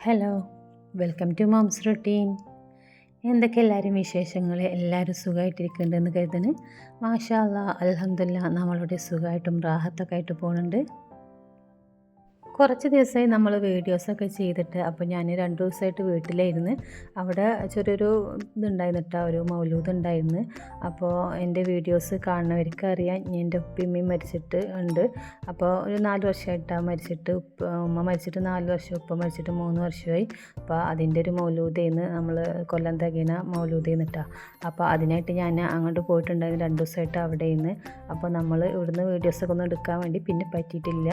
Hello welcome to mom's routine എന്തൊക്കെ എല്ലാവരും വിശേഷങ്ങൾ എല്ലാവരും സുഖമായിട്ടിരിക്കുന്നുണ്ടെന്ന് കരുതുന്നു. മാഷാ അല്ലാ അലഹമില്ല നമ്മളുടെ സുഖമായിട്ടും റാഹത്തൊക്കെ ആയിട്ട് പോകുന്നുണ്ട് കുറച്ച് ദിവസമായി നമ്മൾ വീഡിയോസൊക്കെ ചെയ്തിട്ട് അപ്പോൾ ഞാൻ രണ്ട് ദിവസമായിട്ട് വീട്ടിലായിരുന്നു. അവിടെ ചെറിയൊരു ഇതുണ്ടായിരുന്നു കേട്ടോ ഒരു മൗലൂദ് ഉണ്ടായിരുന്നു. അപ്പോൾ എന്റെ വീഡിയോസ് കാണുന്നവർക്ക് അറിയാം എന്റെ ഉപ്പിമ്മയും മരിച്ചിട്ട് ഉണ്ട്. അപ്പോൾ ഒരു നാല് വർഷമായിട്ടാണ് മരിച്ചിട്ട് ഉപ്പ ഉമ്മ മരിച്ചിട്ട് നാല് വർഷം ഉപ്പ മരിച്ചിട്ട് മൂന്ന് വർഷമായി. അപ്പോൾ അതിന്റെ ഒരു മൗലൂദേന്ന് നമ്മൾ കൊല്ലം തകീന മൗലൂദേന്ന് കേട്ടോ അപ്പോൾ അതിനായിട്ട് ഞാൻ അങ്ങോട്ട് പോയിട്ടുണ്ടായിരുന്നു രണ്ട് ദിവസമായിട്ട് അവിടെ നിന്ന് അപ്പോൾ നമ്മൾ ഇവിടുന്ന് വീഡിയോസൊക്കെ ഒന്ന് എടുക്കാൻ വേണ്ടി പിന്നെ പറ്റിയിട്ടില്ല.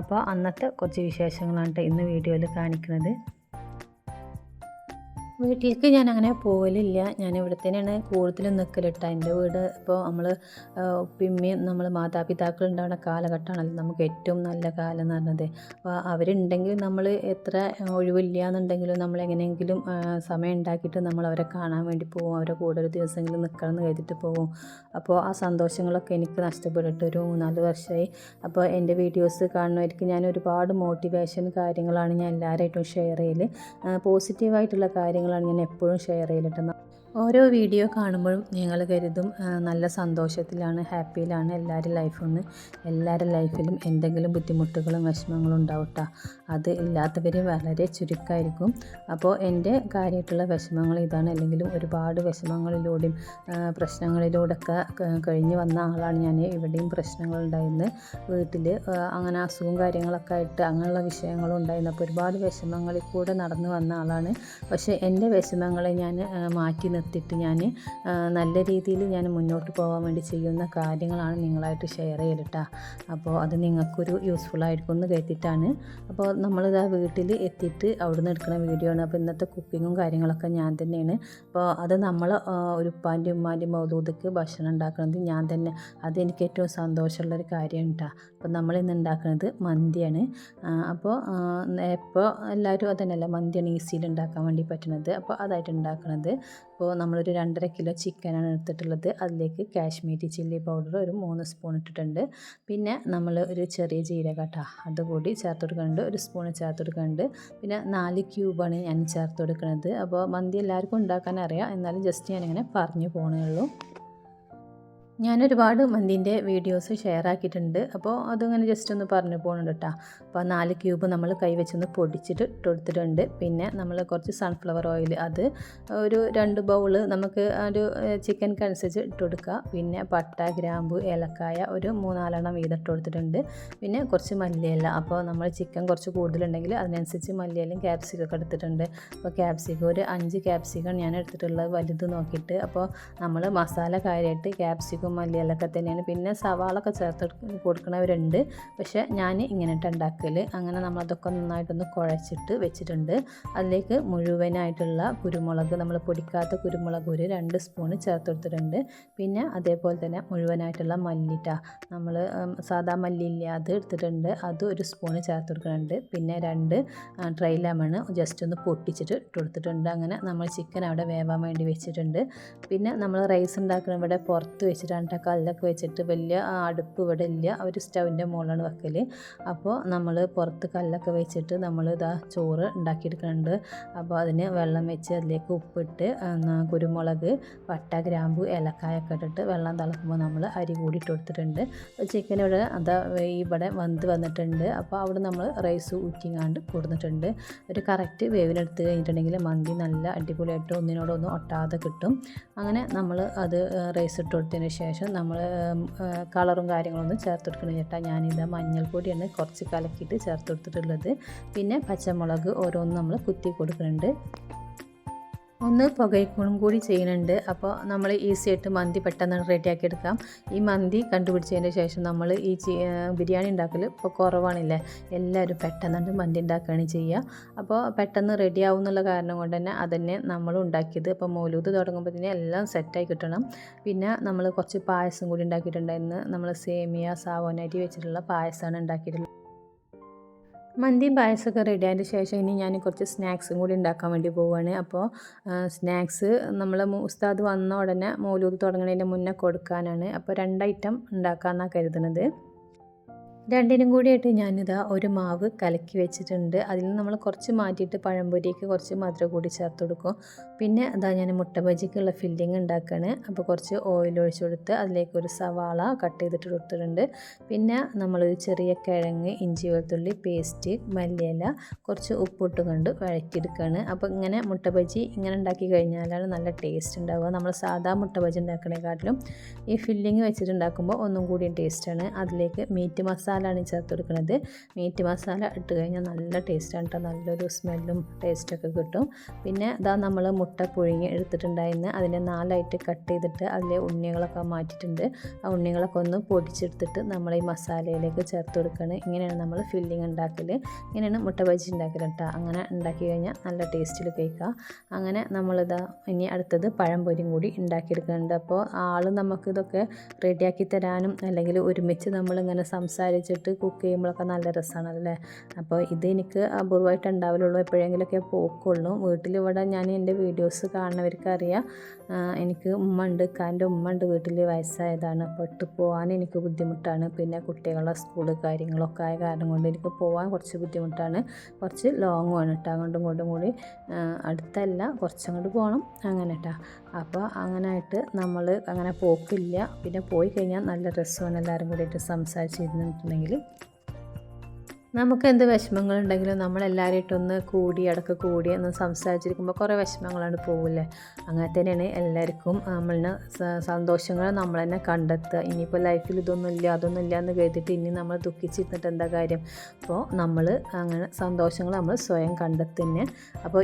അപ്പോൾ അന്നത്തെ കുറച്ച് വിശേഷങ്ങളാണ് ഇന്ന് വീഡിയോയിൽ കാണിക്കുന്നത്. വീട്ടിലേക്ക് ഞാൻ അങ്ങനെ പോകലില്ല ഞാൻ ഇവിടെ തന്നെയാണ് കൂടുതലും നിൽക്കലിട്ട എന്റെ വീട് ഇപ്പോൾ നമ്മൾ ഉപ്പിമ്മയും നമ്മൾ മാതാപിതാക്കൾ ഉണ്ടാവുന്ന കാലഘട്ടമാണല്ലോ നമുക്ക് ഏറ്റവും നല്ല കാലം എന്ന് പറഞ്ഞത്. അപ്പോൾ അവരുണ്ടെങ്കിൽ നമ്മൾ എത്ര ഒഴിവില്ല എന്നുണ്ടെങ്കിലും നമ്മൾ എങ്ങനെയെങ്കിലും സമയം ഉണ്ടാക്കിയിട്ട് നമ്മൾ അവരെ കാണാൻ വേണ്ടി പോകും അവരെ കൂടെ ഒരു ദിവസമെങ്കിലും നിൽക്കണം എന്ന് കരുതിയിട്ട് പോകും അപ്പോൾ ആ സന്തോഷങ്ങളൊക്കെ എനിക്ക് നഷ്ടപ്പെട്ടിട്ട് ഒരു മൂന്നാൽ വർഷമായി. അപ്പോൾ എന്റെ വീഡിയോസ് കാണുന്നവർക്ക് ഞാൻ ഒരുപാട് മോട്ടിവേഷൻ കാര്യങ്ങളാണ് ഞാൻ എല്ലാവരായിട്ടും ഷെയർ ചെയ്യൽ പോസിറ്റീവായിട്ടുള്ള കാര്യങ്ങളാണ് ഞാൻ എപ്പോഴും ഷെയർ ചെയ്തിട്ട് ഓരോ വീഡിയോ കാണുമ്പോഴും ഞങ്ങൾ കരുതും നല്ല സന്തോഷത്തിലാണ് ഹാപ്പിയിലാണ് എല്ലാവരും ലൈഫെന്ന് എല്ലാവരുടെ ലൈഫിലും എന്തെങ്കിലും ബുദ്ധിമുട്ടുകളും വിഷമങ്ങളും ഉണ്ടാവട്ടെ. അത് ഇല്ലാത്തവർ വളരെ ചുരുക്കമായിരിക്കും അപ്പോൾ എന്റെ കാര്യമായിട്ടുള്ള വിഷമങ്ങൾ ഇതാണ്. അല്ലെങ്കിലും ഒരുപാട് വിഷമങ്ങളിലൂടെയും പ്രശ്നങ്ങളിലൂടെയൊക്കെ കഴിഞ്ഞ് വന്ന ആളാണ് ഞാൻ. ഇവിടെയും പ്രശ്നങ്ങളുണ്ടായിരുന്നു വീട്ടിൽ അങ്ങനെ അസുഖവും കാര്യങ്ങളൊക്കെ ആയിട്ട് അങ്ങനെയുള്ള വിഷയങ്ങളും ഉണ്ടായിരുന്നു അപ്പോൾ ഒരുപാട് വിഷമങ്ങളിൽ കൂടെ നടന്നു വന്ന ആളാണ്. പക്ഷേ എന്റെ വിഷമങ്ങളെ ഞാൻ മാറ്റി നിർത്തിയിട്ട് ഞാൻ നല്ല രീതിയിൽ ഞാൻ മുന്നോട്ട് പോകാൻ വേണ്ടി ചെയ്യുന്ന കാര്യങ്ങളാണ് നിങ്ങളായിട്ട് ഷെയർ ചെയ്യലിട്ടാ. അപ്പോൾ അത് നിങ്ങൾക്കൊരു യൂസ്ഫുൾ ആയിരിക്കും എന്ന് കരുതിയിട്ടാണ്. അപ്പോൾ നമ്മളിതാ വീട്ടിൽ എത്തിയിട്ട് അവിടുന്ന് എടുക്കുന്ന വീഡിയോ ആണ്. അപ്പോൾ ഇന്നത്തെ കുക്കിങ്ങും കാര്യങ്ങളൊക്കെ ഞാൻ തന്നെയാണ്. അപ്പോൾ അത് നമ്മൾ ഒരു ഉപ്പാന്റെ ഉമ്മാന്റെ മൗലൂദക്ക് ഭക്ഷണം ഉണ്ടാക്കുന്നത് ഞാൻ തന്നെ. അതെനിക്ക് ഏറ്റവും സന്തോഷമുള്ളൊരു കാര്യമാണ് കേട്ടോ അപ്പോൾ നമ്മൾ ഇന്ന് ഉണ്ടാക്കുന്നത് മന്തിയാണ്. അപ്പോൾ ഇപ്പോൾ എല്ലാവരും അതന്നെയല്ല മന്തിയാണ് ഈസിയിൽ ഉണ്ടാക്കാൻ വേണ്ടി പറ്റുന്നത് അപ്പോൾ അതായിട്ട് ഉണ്ടാക്കുന്നത് അപ്പോൾ നമ്മളൊരു രണ്ടര കിലോ ചിക്കനാണ് എടുത്തിട്ടുള്ളത്. അതിലേക്ക് കാശ്മീരി ചില്ലി പൗഡർ ഒരു മൂന്ന് സ്പൂൺ ഇട്ടിട്ടുണ്ട്. പിന്നെ നമ്മൾ ഒരു ചെറിയ ജീരകട്ട അതുകൂടി ചേർത്ത് കൊടുക്കുന്നുണ്ട്. ഒരു സ്പൂൺ ചേർത്ത് കൊടുക്കുന്നുണ്ട്. പിന്നെ നാല് ക്യൂബാണ് ഞാൻ ചേർത്ത് കൊടുക്കുന്നത്. അപ്പോൾ മന്തി എല്ലാവർക്കും ഉണ്ടാക്കാൻ അറിയാം. എന്നാലും ജസ്റ്റ് ഞാനിങ്ങനെ പറഞ്ഞു പോകണേ ഉള്ളൂ. ഞാൻ ഒരുപാട് മന്തിന്റെ വീഡിയോസ് ഷെയർ ആക്കിയിട്ടുണ്ട് അപ്പോൾ അതങ്ങനെ ജസ്റ്റ് ഒന്ന് പറഞ്ഞു പോകുന്നുണ്ട് കേട്ടോ അപ്പോൾ നാല് ക്യൂബ് നമ്മൾ കൈവച്ചൊന്ന് പൊടിച്ചിട്ട് ഇട്ടെടുത്തിട്ടുണ്ട് പിന്നെ നമ്മൾ കുറച്ച് സൺഫ്ലവർ ഓയിൽ അത് ഒരു രണ്ട് ബൗൾ നമുക്ക് ഒരു ചിക്കൻക്ക് അനുസരിച്ച് ഇട്ട് കൊടുക്കുക പിന്നെ പട്ട ഗ്രാമ്പു ഏലക്കായ ഒരു മൂന്നാലെണ്ണം വീതം ഇട്ട് കൊടുത്തിട്ടുണ്ട്. പിന്നെ കുറച്ച് മല്ലിയില. അപ്പോൾ നമ്മൾ ചിക്കൻ കുറച്ച് കൂടുതലുണ്ടെങ്കിൽ അതിനനുസരിച്ച് മല്ലിയിലും ക്യാപ്സിക്കൊക്കെ എടുത്തിട്ടുണ്ട്. അപ്പോൾ ക്യാപ്സിക്കം ഒരു അഞ്ച് ക്യാപ്സിക്കം ഞാൻ എടുത്തിട്ടുള്ളത് വലുത് നോക്കിയിട്ട്. അപ്പോൾ നമ്മൾ മസാല കാര്യമായിട്ട് ക്യാപ്സിക്കം മുളകും മല്ലിയിലൊക്കെ തന്നെയാണ്. പിന്നെ സവാളൊക്കെ ചേർത്ത് കൊടുക്കുന്നവരുണ്ട് പക്ഷേ ഞാൻ ഇങ്ങനെയിട്ട് ഉണ്ടാക്കൽ അങ്ങനെ നമ്മൾ നമ്മളതൊക്കെ നന്നായിട്ടൊന്ന് കുഴച്ചിട്ട് വെച്ചിട്ടുണ്ട്. അതിലേക്ക് മുഴുവനായിട്ടുള്ള കുരുമുളക് നമ്മൾ പൊടിക്കാത്ത കുരുമുളക് ഒരു രണ്ട് സ്പൂണ് ചേർത്ത് കൊടുത്തിട്ടുണ്ട്. പിന്നെ അതേപോലെ തന്നെ മുഴുവനായിട്ടുള്ള മല്ലിട്ട നമ്മൾ സാധാ മല്ലിയില്ല അത് എടുത്തിട്ടുണ്ട്. അത് ഒരു സ്പൂണ് ചേർത്ത് കൊടുക്കുന്നുണ്ട് പിന്നെ രണ്ട് ഡ്രൈ ലെമൺ ജസ്റ്റ് ഒന്ന് പൊട്ടിച്ചിട്ട് ഇട്ട് കൊടുത്തിട്ടുണ്ട്. അങ്ങനെ നമ്മൾ ചിക്കൻ അവിടെ വേവാൻ വേണ്ടി വെച്ചിട്ടുണ്ട്. പിന്നെ നമ്മൾ റൈസ് ഉണ്ടാക്കുന്ന ഇവിടെ പുറത്ത് വെച്ചിട്ടാണ് കേട്ടോ കല്ലൊക്കെ വെച്ചിട്ട് വലിയ അടുപ്പ് ഇവിടെ ഇല്ല. ഒരു സ്റ്റൗവിന്റെ മുകളിലാണ് വെക്കൽ അപ്പോൾ നമ്മൾ പുറത്ത് കല്ലൊക്കെ വെച്ചിട്ട് നമ്മൾ ഇതാ ചോറ് ഉണ്ടാക്കിയെടുക്കുന്നുണ്ട്. അപ്പോൾ അതിന് വെള്ളം വെച്ച് അതിലേക്ക് ഉപ്പിട്ട് കുരുമുളക് വട്ട ഗ്രാമ്പു ഏലക്കായൊക്കെ ഇട്ടിട്ട് വെള്ളം തിളക്കുമ്പോൾ നമ്മൾ അരി കൂടി ഇട്ട് കൊടുത്തിട്ടുണ്ട്. ചിക്കൻ ഇവിടെ അതാ ഇവിടെ വന്ന് വന്നിട്ടുണ്ട്. അപ്പോൾ അവിടെ നമ്മൾ റൈസ് ഊറ്റിങ്ങാണ്ട് കൊടുത്തിട്ടുണ്ട്. ഒരു കറക്റ്റ് വേവിനെടുത്ത് കഴിഞ്ഞിട്ടുണ്ടെങ്കിൽ മന്തി നല്ല അടിപൊളിയായിട്ട് ഒന്നിനോടൊന്നും ഒട്ടാതെ കിട്ടും. അങ്ങനെ നമ്മൾ അത് റൈസ് ഇട്ട് കൊടുത്തതിന് ശേഷം നമ്മൾ കളറും കാര്യങ്ങളൊന്നും ചേർത്ത് കൊടുക്കണം ചേട്ടാ ഞാനിത് മഞ്ഞൾപ്പൊടിയാണ് കുറച്ച് കലക്കിയിട്ട് ചേർത്ത് കൊടുത്തിട്ടുള്ളത് പിന്നെ പച്ചമുളക് ഓരോന്നും നമ്മൾ കുത്തി കൊടുക്കുന്നുണ്ട്. ഒന്ന് പുകയ്ക്കും കൂടി ചെയ്യുന്നുണ്ട്. അപ്പോൾ നമ്മൾ ഈസി ആയിട്ട് മന്തി പെട്ടെന്ന് റെഡിയാക്കി എടുക്കാം. ഈ മന്തി കണ്ടുപിടിച്ചതിന് ശേഷം നമ്മൾ ഈ ബിരിയാണി ഉണ്ടാക്കൽ ഇപ്പോൾ കുറവാണില്ലേ? എല്ലാവരും പെട്ടെന്ന് മന്തി ഉണ്ടാക്കുകയാണ് ചെയ്യുക. അപ്പോൾ പെട്ടെന്ന് റെഡി ആവും എന്നുള്ള കാരണം കൊണ്ട് തന്നെ അതന്നെ നമ്മൾ ഉണ്ടാക്കിയത്. അപ്പോൾ മൗലൂദ് തുടങ്ങുമ്പോൾ തന്നെ എല്ലാം സെറ്റായി കിട്ടണം. പിന്നെ നമ്മൾ കുറച്ച് പായസം കൂടി ഉണ്ടാക്കിയിട്ടുണ്ടായിരുന്നു നമ്മൾ സേമിയ സാവോനരി വെച്ചിട്ടുള്ള പായസമാണ് ഉണ്ടാക്കിയിട്ടുള്ളത്. മന്തിയും പായസമൊക്കെ റെഡി ആയതിന് ശേഷം ഇനി ഞാൻ കുറച്ച് സ്നാക്സും കൂടി ഉണ്ടാക്കാൻ വേണ്ടി പോവുകയാണ് അപ്പോൾ സ്നാക്സ് നമ്മൾ ഉസ്താദ് വന്ന ഉടനെ മൗലൂദ് തുടങ്ങുന്നതിന്റെ മുന്നേ കൊടുക്കാനാണ്. അപ്പോൾ രണ്ട് ഐറ്റം ഉണ്ടാക്കാമെന്നാണ് കരുതുന്നത് രണ്ടിനും കൂടിയായിട്ട് ഞാനിതാ ഒരു മാവ് കലക്കി വെച്ചിട്ടുണ്ട്. അതിൽ നമ്മൾ കുറച്ച് മാറ്റിയിട്ട് പഴംപൊരിക്ക് കുറച്ച് മധുരം കൂടി ചേർത്ത് കൊടുക്കും. പിന്നെ അതാ ഞാൻ മുട്ട ബജിക്കുള്ള ഫില്ലിങ് ഉണ്ടാക്കുകയാണ് അപ്പോൾ കുറച്ച് ഓയിൽ ഒഴിച്ചു കൊടുത്ത് അതിലേക്ക് ഒരു സവാള കട്ട് ചെയ്തിട്ട് കൊടുത്തിട്ടുണ്ട്. പിന്നെ നമ്മളൊരു ചെറിയ കിഴങ്ങ് ഇഞ്ചി വെളുത്തുള്ളി പേസ്റ്റ് മല്ലിയില കുറച്ച് ഉപ്പിട്ട് കൊണ്ട് വഴറ്റിയെടുക്കുകയാണ്. അപ്പോൾ ഇങ്ങനെ മുട്ട ബജി ഇങ്ങനെ ഉണ്ടാക്കി കഴിഞ്ഞാലാണ് നല്ല ടേസ്റ്റ് ഉണ്ടാവുക. നമ്മൾ സാധാ മുട്ട ബജി ഉണ്ടാക്കണേക്കാട്ടിലും ഈ ഫില്ലിങ് വെച്ചിട്ടുണ്ടാക്കുമ്പോൾ ഒന്നും കൂടിയും ടേസ്റ്റാണ് അതിലേക്ക് മീറ്റ് മസാലയാണ് ചേർത്ത് കൊടുക്കുന്നത്. മീറ്റ് മസാല ഇട്ട് കഴിഞ്ഞാൽ നല്ല ടേസ്റ്റാണ് കേട്ടോ നല്ലൊരു സ്മെല്ലും ടേസ്റ്റൊക്കെ കിട്ടും. പിന്നെ അതാ നമ്മൾ മുട്ട പുഴുങ്ങി എടുത്തിട്ടുണ്ടായിരുന്നു. അതിനെ നാലായിട്ട് കട്ട് ചെയ്തിട്ട് അതിലെ ഉണ്ണികളൊക്കെ മാറ്റിയിട്ടുണ്ട്. ആ ഉണ്ണികളൊക്കെ ഒന്ന് പൊടിച്ചെടുത്തിട്ട് നമ്മൾ ഈ മസാലയിലേക്ക് ചേർത്ത് കൊടുക്കുകയാണ് ഇങ്ങനെയാണ് നമ്മൾ ഫില്ലിങ് ഉണ്ടാക്കൽ ഇങ്ങനെയാണ് മുട്ട ബജി ഉണ്ടാക്കൽ കേട്ടോ അങ്ങനെ ഉണ്ടാക്കി കഴിഞ്ഞാൽ നല്ല ടേസ്റ്റിൽ കഴിക്കുക അങ്ങനെ നമ്മളിതാ ഇനി അടുത്തത് പഴംപൊരിയും കൂടി ഉണ്ടാക്കിയെടുക്കുന്നുണ്ട്. അപ്പോൾ ആൾ നമുക്കിതൊക്കെ റെഡിയാക്കി തരാനും അല്ലെങ്കിൽ ഒരുമിച്ച് നമ്മളിങ്ങനെ സംസാരിച്ചിട്ട് കുക്ക് ചെയ്യുമ്പോഴൊക്കെ നല്ല രസമാണല്ലേ അപ്പോൾ ഇത് എനിക്ക് അപൂർവമായിട്ട് ഉണ്ടാവലുള്ളൂ. എപ്പോഴെങ്കിലുമൊക്കെ പോക്കുള്ളൂ. വീട്ടിലിവിടെ ഞാൻ എന്റെ വീഡിയോസ് കാണുന്നവർക്ക് അറിയാം എനിക്ക് ഉമ്മ ഉണ്ട്. കാന്റെ ഉമ്മ ഉണ്ട്. വീട്ടിൽ വയസ്സായതാണ്. ഇട്ട് പോകാൻ എനിക്ക് ബുദ്ധിമുട്ടാണ്. പിന്നെ കുട്ടികളുടെ സ്കൂൾ കാര്യങ്ങളൊക്കെ ആയ കാരണം കൊണ്ട് എനിക്ക് പോകാൻ കുറച്ച് ബുദ്ധിമുട്ടാണ്. കുറച്ച് ലോങ്ങ് വേണം കേട്ടോ അങ്ങോട്ടും ഇങ്ങോട്ടും കൂടി അടുത്തല്ല. കുറച്ചങ്ങോട്ട് പോകണം അങ്ങനെ കേട്ടോ അപ്പോൾ അങ്ങനായിട്ട് നമ്മൾ അങ്ങനെ പോക്കില്ല. പിന്നെ പോയി കഴിഞ്ഞാൽ നല്ല രസമാണ് എല്ലാവരും കൂടിയിട്ട് സംസാരിച്ചിരുന്നിട്ടുണ്ടെങ്കിൽ നമുക്ക് എന്ത് വിഷമങ്ങളുണ്ടെങ്കിലും നമ്മളെല്ലാവരുമായിട്ടൊന്ന് കൂടി അടക്ക കൂടി ഒന്ന് സംസാരിച്ചിരിക്കുമ്പോൾ കുറേ വിഷമങ്ങളാണ് പോവില്ലേ? അങ്ങനെ തന്നെയാണ് എല്ലാവർക്കും നമ്മളിന് സന്തോഷങ്ങൾ നമ്മൾ തന്നെ കണ്ടെത്തുക. ഇനിയിപ്പോൾ ലൈഫിൽ ഇതൊന്നും ഇല്ല അതൊന്നും ഇല്ല എന്ന് കരുതിയിട്ട് ഇനി നമ്മൾ ദുഃഖിച്ചിരുന്നിട്ട് എന്താ കാര്യം? അപ്പോൾ നമ്മൾ അങ്ങനെ സന്തോഷങ്ങൾ നമ്മൾ സ്വയം കണ്ടെത്തുന്നെ. അപ്പോൾ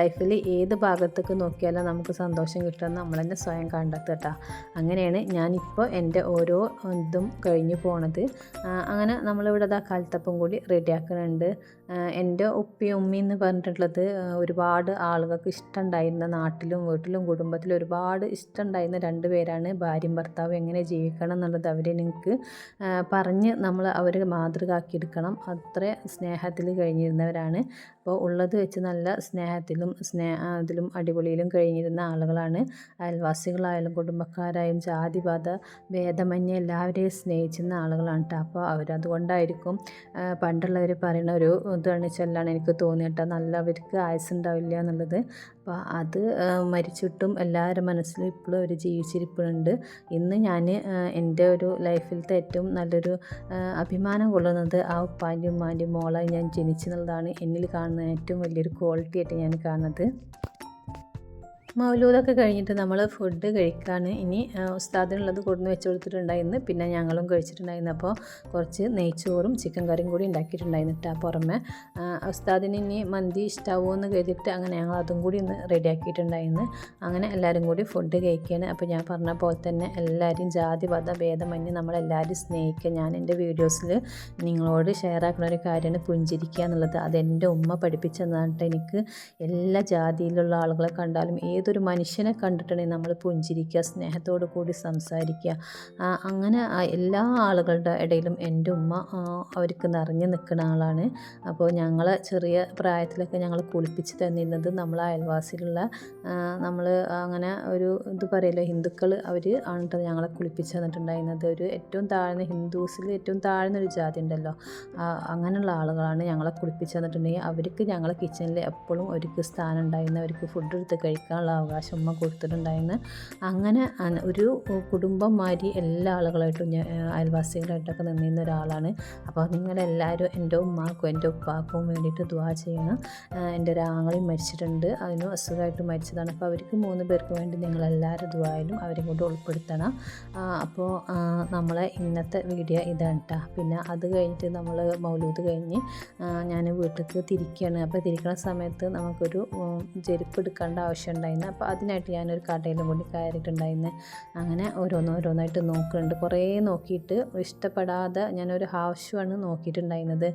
ലൈഫിൽ ഏത് ഭാഗത്തേക്ക് നോക്കിയാലും നമുക്ക് സന്തോഷം കിട്ടുമെന്ന് നമ്മൾ തന്നെ സ്വയം കണ്ടെത്തട്ടാ അങ്ങനെയാണ് ഞാനിപ്പോൾ എന്റെ ഓരോ ഇതും കഴിഞ്ഞു പോണത്. അങ്ങനെ നമ്മളിവിടെ അതാ കാലത്തപ്പം കൂടി റെഡിയാക്കുന്നുണ്ട്. എന്റെ ഉപ്പയും ഉമ്മയും എന്ന് പറഞ്ഞിട്ടുള്ളത് ഒരുപാട് ആളുകൾക്ക് ഇഷ്ടമുണ്ടായിരുന്ന നാട്ടിലും വീട്ടിലും കുടുംബത്തിലും ഒരുപാട് ഇഷ്ടമുണ്ടായിരുന്ന രണ്ട് പേരാണ് ഭാര്യയും ഭർത്താവും എങ്ങനെ ജീവിക്കണം എന്നുള്ളത് അവരെ നിങ്ങൾക്ക് പറഞ്ഞ് നമ്മൾ അവർ മാതൃക ആക്കിയെടുക്കണം അത്ര സ്നേഹത്തിൽ കഴിഞ്ഞിരുന്നവരാണ്. അപ്പോൾ ഉള്ളത് വെച്ച് നല്ല സ്നേഹത്തിലും സ്നേഹ അതിലും അടിപൊളിയിലും കഴിഞ്ഞിരുന്ന ആളുകളാണ്. അയൽവാസികളായാലും കുടുംബക്കാരായും ജാതിപാത ഭേദമന്യേ എല്ലാവരെയും സ്നേഹിച്ചിരുന്ന ആളുകളാണ് കേട്ടോ. അപ്പോൾ അവരതുകൊണ്ടായിരിക്കും പണ്ടുള്ളവർ പറയുന്ന ഒരു ഇതാണ് ചെല്ലാണ് എനിക്ക് തോന്നിയിട്ട് നല്ലവർക്ക് ആയുസ്സുണ്ടാവില്ല എന്നുള്ളത്. അപ്പോൾ അത് മരിച്ചിട്ടും എല്ലാവരുടെ മനസ്സിലും ഇപ്പോഴും അവർ ജീവിച്ചിരിപ്പുണ്ട്. ഇന്ന് ഞാൻ എന്റെ ഒരു ലൈഫിലത്തെ ഏറ്റവും നല്ലൊരു അഭിമാനം കൊള്ളുന്നത് ആ ഉപ്പാന്റെയും ഉമ്മാന്റെയും മോളായി ഞാൻ ജനിച്ചെന്നുള്ളതാണ്. എന്നിൽ കാണുന്ന ഏറ്റവും വലിയൊരു ക്വാളിറ്റി ആയിട്ട് ഞാൻ കാണുന്നത്. മൗലൂദൊക്കെ കഴിഞ്ഞിട്ട് നമ്മൾ ഫുഡ് കഴിക്കാൻ ഇനി ഉസ്താദിനുള്ളത് കൊടുന്ന് വെച്ച് കൊടുത്തിട്ടുണ്ടായിരുന്നു. പിന്നെ ഞങ്ങളും കഴിച്ചിട്ടുണ്ടായിരുന്നു. അപ്പോൾ കുറച്ച് നെയ്ച്ചോറും ചിക്കൻ കറിയും കൂടി ഉണ്ടാക്കിയിട്ടുണ്ടായിരുന്നു കേട്ടോ പുറമെ. ഉസ്താദിന് ഇനി മന്തി ഇഷ്ടാവുമോ എന്ന് കരുതിയിട്ട് അങ്ങനെ ഞങ്ങൾ അതും കൂടി ഒന്ന് റെഡിയാക്കിയിട്ടുണ്ടായിരുന്നു. അങ്ങനെ എല്ലാവരും കൂടി ഫുഡ് കഴിക്കുകയാണ് അപ്പോൾ ഞാൻ പറഞ്ഞ പോലെ തന്നെ എല്ലാവരും ജാതി വധ ഭേദമന്യേ നമ്മളെല്ലാവരും സ്നേഹിക്കുക. ഞാൻ എന്റെ വീഡിയോസിൽ നിങ്ങളോട് ഷെയർ ആക്കുന്ന ഒരു കാര്യമാണ് പുഞ്ചിരിക്കുക എന്നുള്ളത്. അത് എന്റെ ഉമ്മ പഠിപ്പിച്ചതാണ് എനിക്ക്. എല്ലാ ജാതിയിലുള്ള ആളുകളെ കണ്ടാലും ഏത് ഏതൊരു മനുഷ്യനെ കണ്ടിട്ടുണ്ടെങ്കിൽ നമ്മൾ പുഞ്ചിരിക്കുക സ്നേഹത്തോടു കൂടി സംസാരിക്കുക. അങ്ങനെ എല്ലാ ആളുകളുടെ ഇടയിലും എന്റെ ഉമ്മ അവർക്ക് നിറഞ്ഞു നിൽക്കുന്ന ആളാണ്. അപ്പോൾ ഞങ്ങൾ ചെറിയ പ്രായത്തിലൊക്കെ ഞങ്ങൾ കുളിപ്പിച്ച് തന്നിരുന്നത് നമ്മൾ അയൽവാസിയിലുള്ള നമ്മൾ അങ്ങനെ ഒരു ഇത് പറയല്ലോ ഹിന്ദുക്കൾ അവർ ആണ് ഞങ്ങളെ കുളിപ്പിച്ച് തന്നിട്ടുണ്ടായിരുന്നത്. ഒരു ഏറ്റവും താഴ്ന്ന ഹിന്ദുസിൽ ഏറ്റവും താഴ്ന്ന ഒരു ജാതി ഉണ്ടല്ലോ. അങ്ങനെയുള്ള ആളുകളാണ് ഞങ്ങളെ കുളിപ്പിച്ച് തന്നിട്ടുണ്ടെങ്കിൽ അവർക്ക് ഞങ്ങളെ കിച്ചണിൽ എപ്പോഴും അവർക്ക് സ്ഥാനം ഉണ്ടായിരുന്നു അവർക്ക് ഫുഡ് എടുത്ത് കഴിക്കാനുള്ള അവകാശം ഉമ്മ കൊടുത്തിട്ടുണ്ടായിരുന്നു. അങ്ങനെ ഒരു കുടുംബം മാതിരി എല്ലാ ആളുകളായിട്ടും ഞാൻ അയൽവാസികളായിട്ടൊക്കെ നിന്നിരുന്ന ഒരാളാണ്. അപ്പോൾ നിങ്ങളെല്ലാവരും എന്റെ ഉമ്മാക്കും എന്റെ ഉപ്പാക്കും വേണ്ടിയിട്ട് ദ്വാ ചെയ്യണം. എന്റെ ഒരു മരിച്ചിട്ടുണ്ട്. അതിനും അസുഖമായിട്ട് മരിച്ചതാണ്. അപ്പോൾ അവർക്ക് മൂന്ന് പേർക്ക് വേണ്ടി നിങ്ങളെല്ലാവരും ദ്വായാലും അവരെ കൊണ്ട് ഉൾപ്പെടുത്തണം. അപ്പോൾ നമ്മളെ ഇന്നത്തെ വീഡിയോ ഇതാണ് കേട്ടോ പിന്നെ അത് കഴിഞ്ഞിട്ട് നമ്മൾ മൗലൂത് കഴിഞ്ഞ് ഞാൻ വീട്ടിലേക്ക് തിരിക്കുകയാണ് അപ്പോൾ തിരിക്കുന്ന സമയത്ത് നമുക്കൊരു ചെരുപ്പ് എടുക്കേണ്ട ആവശ്യം ഉണ്ടായിരുന്നു. ഉണ്ടായിരുന്നു അപ്പോൾ അതിനായിട്ട് ഞാനൊരു കടയിലും കൂടി കയറിയിട്ടുണ്ടായിരുന്നു. അങ്ങനെ ഓരോന്നോരോന്നായിട്ട് നോക്കുന്നുണ്ട്. കുറേ നോക്കിയിട്ട് ഇഷ്ടപ്പെടാതെ ഞാനൊരു ആണ് നോക്കിയിട്ടുണ്ടായിരുന്നത്.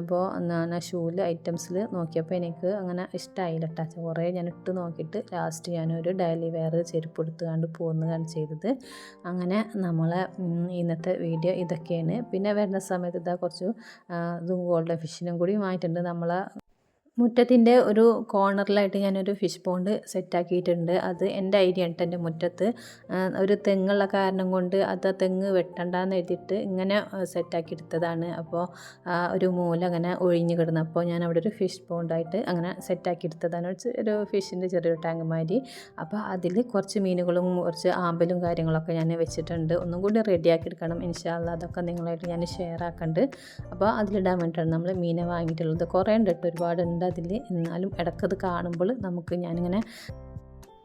അപ്പോൾ ഞാൻ ഷൂൽ ഐറ്റംസിൽ നോക്കിയപ്പോൾ എനിക്ക് അങ്ങനെ ഇഷ്ടമായില്ല കേട്ടോ കുറേ ഞാൻ ഇട്ട് നോക്കിയിട്ട് ലാസ്റ്റ് ഞാനൊരു ഡെയിലി വെയർ ചെരുപ്പ് എടുത്തുകൊണ്ട് പോകുന്നതാണ് ചെയ്തത്. അങ്ങനെ നമ്മളെ ഇന്നത്തെ വീഡിയോ ഇതൊക്കെയാണ്. പിന്നെ വരുന്ന സമയത്ത് ഇതാ കുറച്ച് ഇതും ഗോൾഡൻ ഫിഷിനും കൂടി വാങ്ങിയിട്ടുണ്ട്. നമ്മളെ മുറ്റത്തിന്റെ ഒരു കോർണറിലായിട്ട് ഞാനൊരു ഫിഷ് പോണ്ട് സെറ്റാക്കിയിട്ടുണ്ട്. അത് എന്റെ ഐഡിയ ഉണ്ട് എന്റെ മുറ്റത്ത്. ഒരു തെങ്ങുള്ള കാരണം കൊണ്ട് അത് തെങ്ങ് വെട്ടണ്ടെന്ന് എഴുതിയിട്ട് ഇങ്ങനെ സെറ്റാക്കി എടുത്തതാണ് അപ്പോൾ ഒരു മൂല അങ്ങനെ ഒഴിഞ്ഞു കിടന്നു അപ്പോൾ ഞാൻ അവിടെ ഒരു ഫിഷ് പോണ്ടായിട്ട് അങ്ങനെ സെറ്റാക്കി എടുത്തതാണ് ഒരു ഫിഷിന്റെ ചെറിയൊരു ടാങ്ക് മാതിരി. അപ്പോൾ അതിൽ കുറച്ച് മീനുകളും കുറച്ച് ആമ്പലും കാര്യങ്ങളൊക്കെ ഞാൻ വെച്ചിട്ടുണ്ട്. ഒന്നും കൂടി റെഡിയാക്കി എടുക്കണം ഇൻഷാല്ല അതൊക്കെ നിങ്ങളായിട്ട് ഞാൻ ഷെയർ ആക്കുന്നുണ്ട് അപ്പോൾ അതിലിടാൻ വേണ്ടിയിട്ടാണ് നമ്മൾ മീനെ വാങ്ങിയിട്ടുള്ളത്. കുറേ ഉണ്ട് കേട്ടോ ഒരുപാടുണ്ട്. അതിൽ എന്നാലും ഇടയ്ക്കത് കാണുമ്പോൾ നമുക്ക് ഞാനിങ്ങനെ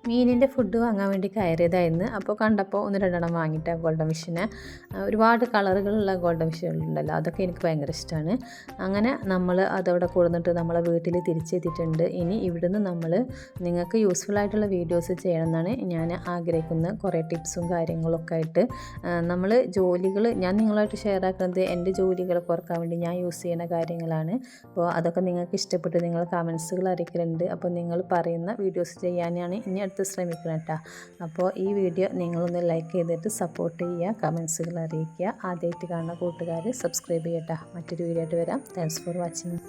മീനിന്റെ ഫുഡ് വാങ്ങാൻ വേണ്ടി കയറിയതായിരുന്നു. അപ്പോൾ കണ്ടപ്പോൾ ഒന്ന് രണ്ടെണ്ണം വാങ്ങിയിട്ട് ഗോൾഡൻ ഫിഷിനെ. ഒരുപാട് കളറുകളുള്ള ഗോൾഡൻ ഫിഷുകളുണ്ടല്ലോ അതൊക്കെ എനിക്ക് ഭയങ്കര ഇഷ്ടമാണ്. അങ്ങനെ നമ്മൾ അതവിടെ കൊടുന്നിട്ട് നമ്മളെ വീട്ടിൽ തിരിച്ചെത്തിയിട്ടുണ്ട്. ഇനി ഇവിടുന്ന് നമ്മൾ നിങ്ങൾക്ക് യൂസ്ഫുൾ ആയിട്ടുള്ള വീഡിയോസ് ചെയ്യണമെന്നാണ് ഞാൻ ആഗ്രഹിക്കുന്നത്. കുറേ ടിപ്സും കാര്യങ്ങളൊക്കെ ആയിട്ട് നമ്മൾ ജോലികൾ ഞാൻ നിങ്ങളായിട്ട് ഷെയർ ആക്കുന്നത് എന്റെ ജോലികൾ കുറയ്ക്കാൻ വേണ്ടി ഞാൻ യൂസ് ചെയ്യുന്ന കാര്യങ്ങളാണ്. അപ്പോൾ അതൊക്കെ നിങ്ങൾക്ക് ഇഷ്ടപ്പെട്ട് നിങ്ങൾ കമൻസുകൾ അറിയിക്കലുണ്ട്. അപ്പോൾ നിങ്ങൾ പറയുന്ന വീഡിയോസ് ചെയ്യാനാണ് ഇനി അടുത്ത് ശ്രമിക്കണം കേട്ടോ. അപ്പോൾ ഈ വീഡിയോ നിങ്ങളൊന്ന് ലൈക്ക് ചെയ്തിട്ട് സപ്പോർട്ട് ചെയ്യുക കമൻസുകൾ അറിയിക്കുക. ആദ്യമായിട്ട് കാണുന്ന കൂട്ടുകാർ സബ്സ്ക്രൈബ് ചെയ്യട്ടോ. മറ്റൊരു വീഡിയോ ആയിട്ട് വരാം. Thanks for watching